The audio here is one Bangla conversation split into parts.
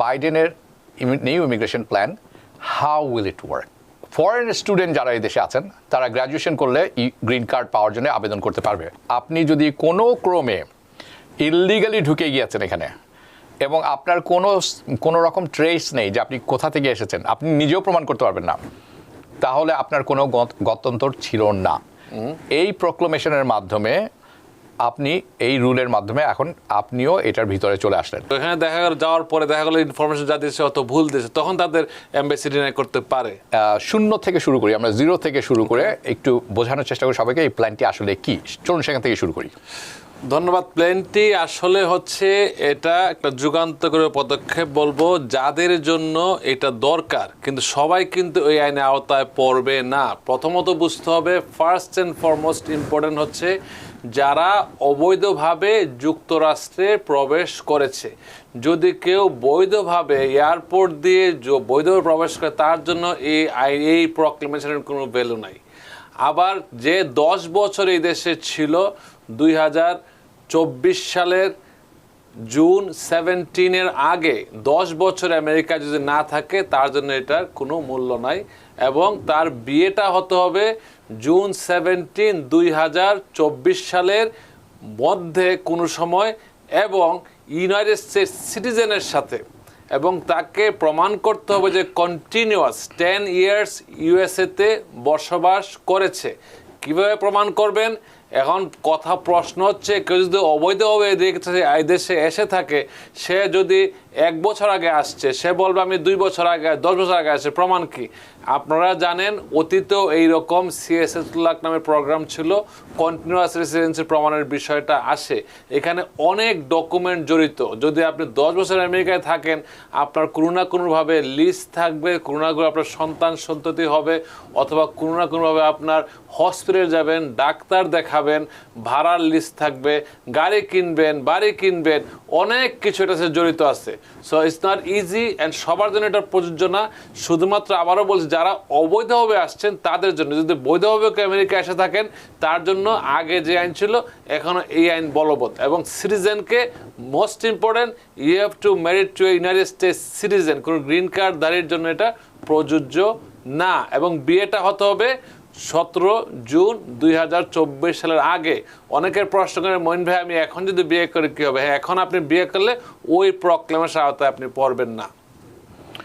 বাইডেনের new immigration plan how will it work foreign student যারা এই দেশে আছেন তারা গ্র্যাজুয়েশন করলে গ্রিন কার্ড পাওয়ার জন্য আবেদন করতে পারবে। আপনি যদি কোনো ক্রমে ইললিগালি ঢুকে গিয়েছেন এখানে এবং আপনার কোনো কোনো রকম ট্রেস নেই যে আপনি কোথা থেকে এসেছেন আপনি নিজেও প্রমাণ করতে পারবেন না তাহলে আপনার কোনো গত- গত্যন্তর ছিল না। এই প্রক্লমেশনের মাধ্যমে আপনি এই রুলের মাধ্যমে এখন আপনিও এটার ভিতরে চলে আসলেন। তো এখানে দেখা গেল যাওয়ার পরে দেখা গেল ইনফরমেশন যা দিয়েছে অত ভুল দিয়েছে তখন তাদের এম্বাসি ডিনাই করতে পারে। শূন্য থেকে শুরু করি আমরা জিরো থেকে শুরু করে একটু বোঝানোর চেষ্টা করি সবাইকে এই প্ল্যানটি আসলে কি? চলুন সেখান থেকে শুরু করি। ধন্যবাদ প্ল্যানটি আসলে হচ্ছে এটা একটা যুগান্তকারী পদক্ষেপ বলব যাদের জন্য এটা দরকার কিন্তু সবাই কিন্তু ওই আইনের আওতায় পড়বে না। প্রথমত বুঝতে হবে ফার্স্ট অ্যান্ড ফরমোস্ট ইম্পর্টেন্ট হচ্ছে যারা অবৈধভাবে যুক্তরাষ্ট্রে প্রবেশ করেছে। যদি কেউ বৈধভাবে এয়ারপোর্ট দিয়ে বৈধভাবে প্রবেশ করে, তার জন্য এই আই- এই প্রক্লেমেশনের কোনো ভ্যালু নাই। আবার যে দশ বছর এই দেশে ছিল, দুই হাজার চব্বিশ সালের জুন সেভেন্টিনের আগে, দশ বছর আমেরিকা যদি না থাকে, তার জন্য এটার কোনো মূল্য নাই এবং তার বিয়েটা হতে হবে জুন সেভেন্টিন, দুই হাজার চব্বিশ সালের মধ্যে কোনো সময় এবং ইউনাইটেড স্টেটস সিটিজেনের সাথে। এবং তাকে প্রমাণ করতে হবে যে কন্টিনিউয়াস টেন ইয়ার্স ইউএসএতে বসবাস করেছে। কীভাবে প্রমাণ করবেন? এখন কথা প্রশ্ন হচ্ছে, কেউ যদি অবৈধভাবে এই দেশে- এসে থাকে, সে যদি এক বছর আগে আসছে, সে বলবে আমি দুই বছর আগে, দশ বছর আগে আসছে, প্রমাণ কি? আপনারা জানেন, অতীতেও এইরকম সিএসএস নামের প্রোগ্রাম ছিল কন্টিনিউয়াস রেসিডেন্সি প্রমাণের বিষয়টা আসে। এখানে অনেক ডকুমেন্ট জড়িত। যদি আপনি দশ বছর আমেরিকায় থাকেন, আপনার কোনো না কোনোভাবে লিস্ট থাকবে, কোনো না কোনো আপনার সন্তান সন্ততি হবে, অথবা কোনো না কোনোভাবে আপনার হসপিটাল যাবেন, ডাক্তার দেখাবেন ভাড়ার লিস্ট থাকবে, গাড়ি কিনবেন, বাড়ি কিনবেন, অনেক কিছু সাথে জড়িত আছে। So it's not easy and সবার জন্য এটা প্রযোজ্য না। শুধুমাত্র আবারও বলছি, যারা অবৈধভাবে আসছেন, তাদের জন্য। যদি বৈধভাবে কেউ আমেরিকা এসে থাকেন, তার জন্য আগে যে আইন ছিল, এখনও এই আইন বলবৎ। এবং সিটিজেনকে most important you have to married to United States citizen কোনো গ্রিন কার্ড দাঁড়ির জন্য এটা প্রযোজ্য না। এবং বিয়েটা হতে হবে সতেরো জুন দুই সালের আগে অনেকের প্রশ্ন করে মইন ভাই আমি এখন যদি বিয়ে করি কী হবে? হ্যাঁ এখন আপনি বিয়ে করলে ওই প্রক্লেমের আওতায় আপনি পড়বেন না।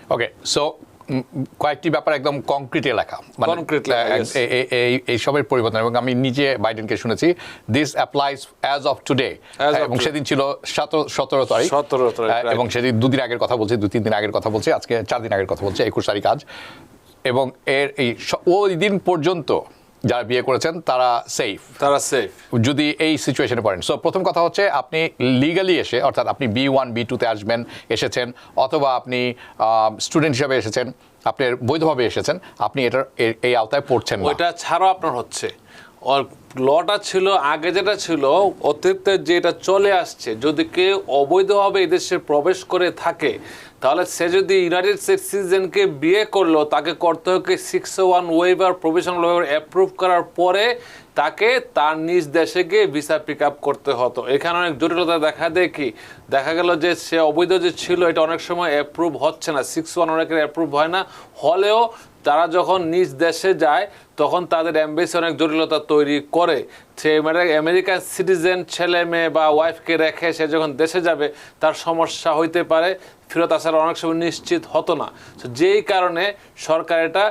ওকে সো কয়েকটি ব্যাপার একদম কংক্রিটে লেখা। Concrete লেখা, আহ, yes. এ- এ- এই এই সবের পরিবর্তন এবং আমি নিজে বাইডেনকে শুনেছি this applies as of today এবং সেদিন ছিল সতেরো তারিখ। 17 তারিখ, এবং সেদিন দুদিন আগের কথা বলছে দু তিন দিন আগের কথা বলছে আজকে চার দিন আগের কথা বলছে একুশ তারিখ আজ। এবং এর এই ওই দিন পর্যন্ত যারা বিয়ে করেছেন তারা সেফ তারা সেফ যদি এই সিচুয়েশনে পড়েন। সো প্রথম কথা হচ্ছে আপনি লিগালি এসে অর্থাৎ আপনি বি ওয়ান বি টুতে আসবেন এসেছেন অথবা আপনি স্টুডেন্ট হিসাবে এসেছেন আপনার বৈধভাবে এসেছেন আপনি এটার এই আওতায় পড়ছেন ওইটা ছাড়াও আপনার হচ্ছে। লটা ছিল আগে যেটা ছিল অতীতে যেটা চলে আসছে যদি কেউ অবৈধভাবে এদেশে প্রবেশ করে থাকে তাহলে সে যদি ইউনাইটেড স্টেটস সিটিজেনকে বিয়ে করল, তাকে করতে হবে six one waiver professional waiver approve করার পরে তাকে তার নিজ দেশে গিয়ে ভিসা পিক আপ করতে হতো। এখানে অনেক জটিলতা দেখা দেয় কি? দেখা গেল যে সে অবৈধ যে ছিল, এটা অনেক সময় অ্যাপ্রুভ হচ্ছে না। সিক্স ওয়ান অনেকের অ্যাপ্রুভ হয় না। হলেও তারা যখন নিজ দেশে যায়, তখন তাদের অ্যাম্বাসি অনেক জটিলতা তৈরি করে। সে মানে আমেরিকান সিটিজেন ছেলে মেয়ে বা ওয়াইফকে রেখে সে যখন দেশে যাবে, তার সমস্যা হইতে পারে, ফেরত আসার অনেক সময় নিশ্চিত হতো না। যেই কারণে সরকার এটা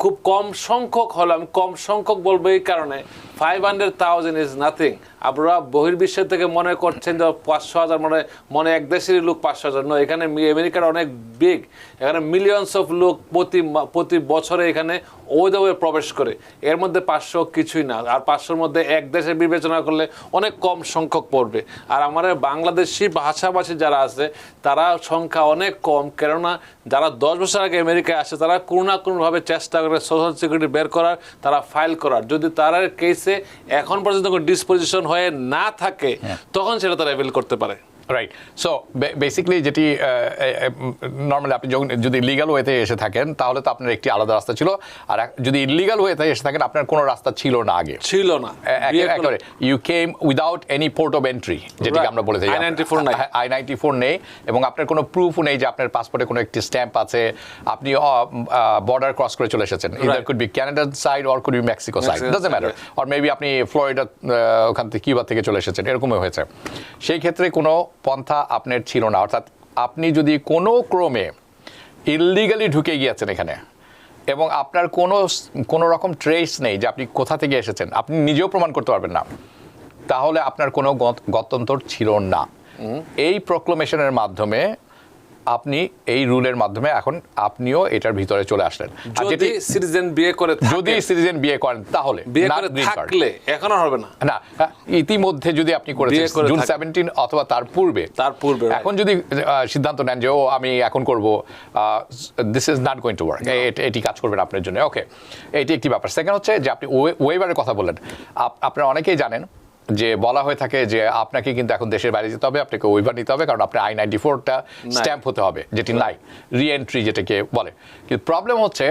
খুব কম সংখ্যক হলো আমি কম সংখ্যক বলব এই কারণে five hundred thousand is nothing আপনারা বহির্বিশ্বের থেকে মনে করছেন যে পাঁচশো হাজার মানে মনে এক দেশেরই লোক পাঁচশো হাজার। নয়, এখানে আমেরিকার অনেক বিগ এখানে মিলিয়নস অফ লোক প্রতি প্রতি বছরে এখানে অবৈধভাবে প্রবেশ করে। এর মধ্যে পাঁচশো কিছুই না, আর পাঁচশোর মধ্যে এক দেশে বিবেচনা করলে অনেক কম সংখ্যক পড়বে। আর আমাদের বাংলাদেশি ভাষাভাষী যারা আছে, তারা সংখ্যা অনেক কম, কেননা যারা দশ বছর আগে আমেরিকায় আসে, তারা কোনো না কোনোভাবে চেষ্টা করে সোশ্যাল সিকিউরিটি বের করার, তারা ফাইল করার। যদি তারা কেসে এখন পর্যন্ত কোনো ডিসপোজিশন হয়ে না থাকে তখন সেটা তারা অ্যাভেল করতে পারে। রাইট সো বেসিক্যালি যেটি নর্মালি আপনি যখন যদি লিগাল ওয়েতে এসে থাকেন তাহলে তো আপনার একটি আলাদা রাস্তা ছিল। আর যদি ইলিগাল ওয়েতে এসে থাকেন আপনার কোনো রাস্তা ছিল না আগে। ছিল না। একেবারে। You came without any port of entry যেটাকে. আমরা বলে থাকি। I-94 নাই। আই নাইনটি ফোর নেই এবং আপনার কোনো প্রুফও নেই যে আপনার পাসপোর্টে কোনো একটি স্ট্যাম্প আছে। আপনি বর্ডার ক্রস করে চলে এসেছেন। Either could be ক্যানাডার side or could be Mexico side doesn't matter or maybe আপনি ফ্লোরিডা ওখান থেকে কিউবা থেকে চলে এসেছেন এরকমই হয়েছে। সেই ক্ষেত্রে কোনো পন্থা আপনার ছিল না। অর্থাৎ আপনি যদি কোনো ক্রমে ইললিগালি ঢুকে গিয়েছেন এখানে এবং আপনার কোনো কোনো রকম ট্রেস নেই যে আপনি কোথা থেকে এসেছেন আপনি নিজেও প্রমাণ করতে পারবেন না। তাহলে আপনার কোনো গতন্তর গত্যন্তর ছিল না। এই প্রক্লোমেশনের মাধ্যমে আপনি এই রুলের মাধ্যমে এখন আপনিও এটার ভিতরে চলে আসলেন। যদি সিটিজেন বিয়ে করে যদি সিটিজেন বিয়ে করেন তাহলে বিয়ে করে থাকলে এখন হবে না। না ইতিমধ্যে যদি আপনি করে জুন থাক- সেভেন্টিন অথবা তার পূর্বে। তার পূর্বে, এখন যদি সিদ্ধান্ত নেন যে ও আমি এখন করব this is not going to work এটি কাজ করবে না আপনার জন্য। ওকে এটি একটি ব্যাপার। সেকেন্ড হচ্ছে যে আপনি ওয়েবারের কথা বললেন। আপ- আপনারা অনেকেই জানেন যে বলা হয়ে থাকে যে আপনাকে কিন্তু এখন দেশের বাইরে যেতে হবে আপনাকে ওয়েবার নিতে হবে কারণ আপনার আই নাইনটি ফোরটা স্ট্যাম্প হতে হবে যেটি নাই রি এন্ট্রি যেটাকে বলে। কিন্তু প্রবলেম হচ্ছে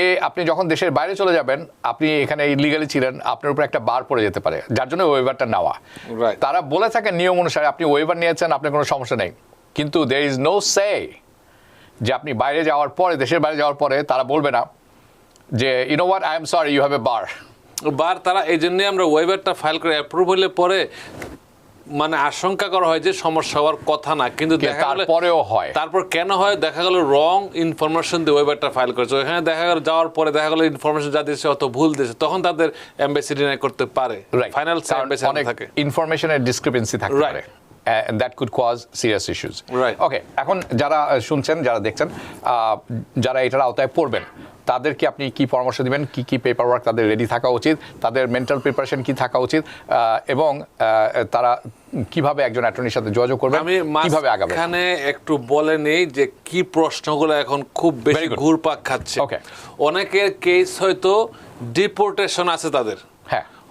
এ আপনি যখন দেশের বাইরে চলে যাবেন আপনি এখানে ইলিগালি ছিলেন আপনার উপর একটা বার পড়ে যেতে পারে যার জন্য ওয়েবারটা নেওয়া। তারা বলে থাকে নিয়ম অনুসারে আপনি ওয়েবার নিয়েছেন আপনার কোনো সমস্যা নেই। কিন্তু দের ইজ নো সে যে আপনি বাইরে যাওয়ার পরে দেশের বাইরে যাওয়ার পরে তারা বলবে না যে you know what I am sorry you have a বার বার তারা এই জন্যই আমরা ওয়েবারটা ফাইল করে অ্যাপ্রুভ হলে পরে মানে আশঙ্কা করা হয় যে সমস্যা হওয়ার কথা না কিন্তু তারপরেও হয়। তারপর কেন হয়? দেখা গেল রং ইনফরমেশন দিয়ে ওয়েবারটা ফাইল করেছে। ওখানে দেখা গেল যাওয়ার পরে দেখা গেল ইনফরমেশন যা দিয়েছে অত ভুল দিয়েছে। তখন তাদের এমবেসি ডিনাই করতে পারে। ফাইনাল থাকে। ইনফরমেশনের ডিসক্রিপেন্সি থাকে Right. That could cause serious Right. Okay এখন যারা শুনছেন যারা দেখছেন যারা এটার আওতায় পড়বেন তাদেরকে আপনি কি পরামর্শ দিবেন? কি কি পেপার ওয়ার্ক তাদের রেডি থাকা উচিত? তাদের মেন্টাল প্রিপারেশন কি থাকা উচিত? এবং তারা কীভাবে একজন অ্যাটর্নির সাথে যোগাযোগ করবে আমি কীভাবে আগাবেন? মাঝখানে একটু বলে নেই যে কি প্রশ্নগুলো এখন খুব বেশি ঘুরপাক খাচ্ছে। Okay. অনেকের কেস হয়তো ডিপোর্টেশন আছে তাদের।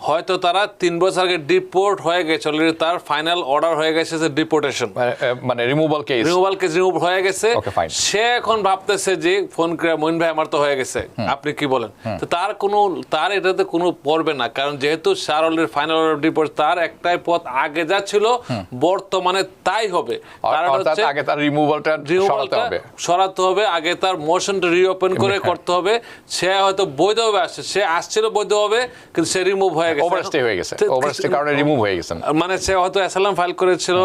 হয়তো তারা তিন বছর আগে ডিপোর্ট হয়ে গেছে অলরেডি তার ফাইনাল অর্ডার হয়ে গেছে যে ডিপোর্টেশন মানে, removal case removal case remove হয়ে গেছে। সে এখন ভাবতেছে যে ফোন করে মইন ভাই আমার তো হয়ে গেছে। আপনি কি বলেন? তো তার কোনো তার এটাতে কোনো পড়বে না। কারণ যেহেতু সার অলরেডি ফাইনাল অর্ডার ডিপোর্ট তার একটাই পথ আগে যা ছিল বর্তমানে তাই হবে। কারণ হচ্ছে আগে তার রিমুভালটা সরাতে হবে। সরাতে হবে আগে তার মোশনটা রিওপেন করে হ্যাঁ। করতে হবে। সে হয়তো বৈধভাবে আসছে সে আসছিল বৈধভাবে কিন্তু সে রিমুভ হয়ে গেছে। ওভারস্টে হয়ে গেছে। ওভারস্টে কারণে রিমুভ হয়ে গেছেন মানে সে হয়তো অ্যাসালাম ফাইল করেছিল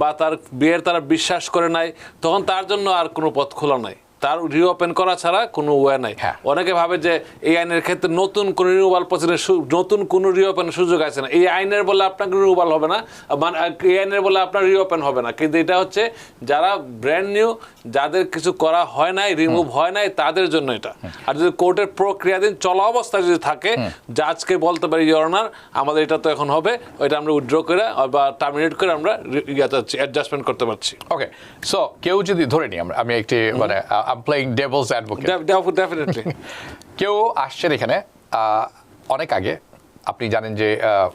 বা তার বিয়ের তারা বিশ্বাস করে নাই তখন তার জন্য আর কোনো পথ খোলা নাই। তার রিওপেন করা ছাড়া কোনো ওয়ে নাই। হ্যাঁ। অনেকে ভাবে যে এই আইনের ক্ষেত্রে নতুন কোন রিনিউয়াল প্রসেসের নতুন কোনো রিওপেনের সুযোগ আছে না। এই আইনের বলে আপনার রিনিউয়াল হবে না মানে এই আইনের বলে আপনার রিওপেন হবে না। কিন্তু এটা হচ্ছে যারা ব্র্যান্ড নিউ যাদের কিছু করা হয় নাই রিমুভ হয় নাই তাদের জন্য এটা। আর যদি কোর্টের প্রক্রিয়াধীন চলা অবস্থায় যদি থাকে জাজকে বলতে পারি ইয়রনার আমাদের এটা তো এখন হবে ওইটা আমরা উইথড্র করে বা টার্মিনেট করে আমরা অ্যাডজাস্টমেন্ট করতে পারছি। ওকে সো কেউ যদি ধরে নিই আমরা আমি একটি মানে I am playing devil's advocate definitely কেউ আসছেন এখানে আহ, অনেক আগে আপনি জানেন যে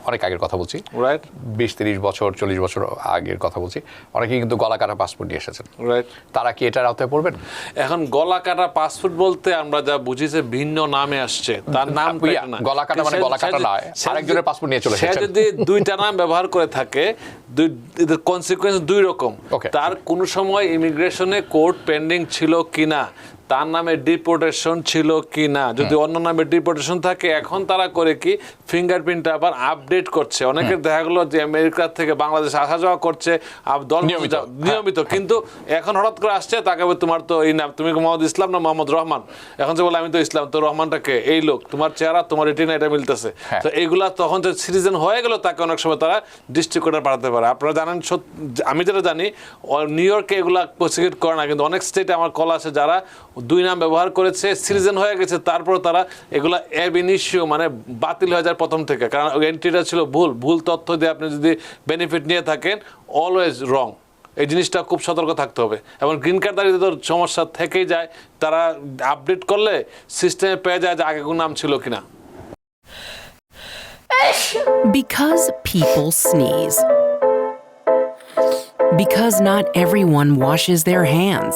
অনেক আগের কথা বলছি। রাইট বিশ তিরিশ বছর চল্লিশ বছর আগের কথা বলছি। অনেকেই কিন্তু গলা কাটা পাসপোর্ট নিয়ে এসেছেন। রাইট তারা কি এটার আওতায় পড়বেন? এখন গলা কাটা পাসপোর্ট বলতে আমরা যা বুঝি যে ভিন্ন নামে আসছে তার নাম তো না। গলা কাটা মানে গলা কাটা নয়, আরেকজনের passport নিয়ে চলে সে যদি দুইটা নাম ব্যবহার করে থাকে দুই কনসিকুয়েন্স দুই রকম. তার কোনো সময় ইমিগ্রেশনে কোর্ট পেন্ডিং ছিল কিনা তার নামে ডিপোর্টেশন ছিল কি না যদি অন্য নামে ডিপোর্টেশন থাকে এখন তারা করে কি? ফিঙ্গারপ্রিন্ট আবার আপডেট করছে। অনেকের দেখা গেলো যে আমেরিকা থেকে বাংলাদেশ আসা যাওয়া করছে দল নিয়মিত। নিয়মিত। কিন্তু এখন হঠাৎ করে আসছে তাকে তোমার তো এই নাম তুমি মোহাম্মদ ইসলাম না মোহাম্মদ রহমান? এখন যে বলে আমি তো ইসলাম তো রহমানটাকে এই লোক তোমার চেহারা তোমার রেটিনা এটা মিলতেছে। হ্যাঁ। তো এইগুলা তখন যে সিটিজেন হয়ে গেল তাকে অনেক সময় তারা ডিস্ট্রিক্ট কোর্টে পাঠাতে পারে। আপনারা জানেন আমি যেটা জানি নিউ ইয়র্কে এগুলা প্রসিকিউট করে না কিন্তু অনেক স্টেটে আমার কল আছে যারা দুই নাম ব্যবহার করেছে, সিটিজেন হয়ে গেছে, তারপর তারা এগুলা এব ইনিশিও মানে বাতিল হয়ে যায় প্রথম থেকে কারণ এন্ট্রিটা ছিল ভুল ভুল তথ্য দিয়ে আপনি যদি বেনিফিট নিয়ে থাকেন অলওয়েজ রং এই জিনিসটা খুব সতর্ক থাকতে হবে এবং গ্রিন কার্ড দাঁড়িয়ে তো সমস্যা থেকেই যায়, তারা আপডেট করলে সিস্টেমে পেয়ে যায় যে আগে কোন নাম ছিল কিনা Because people sneeze. Because not everyone washes their hands.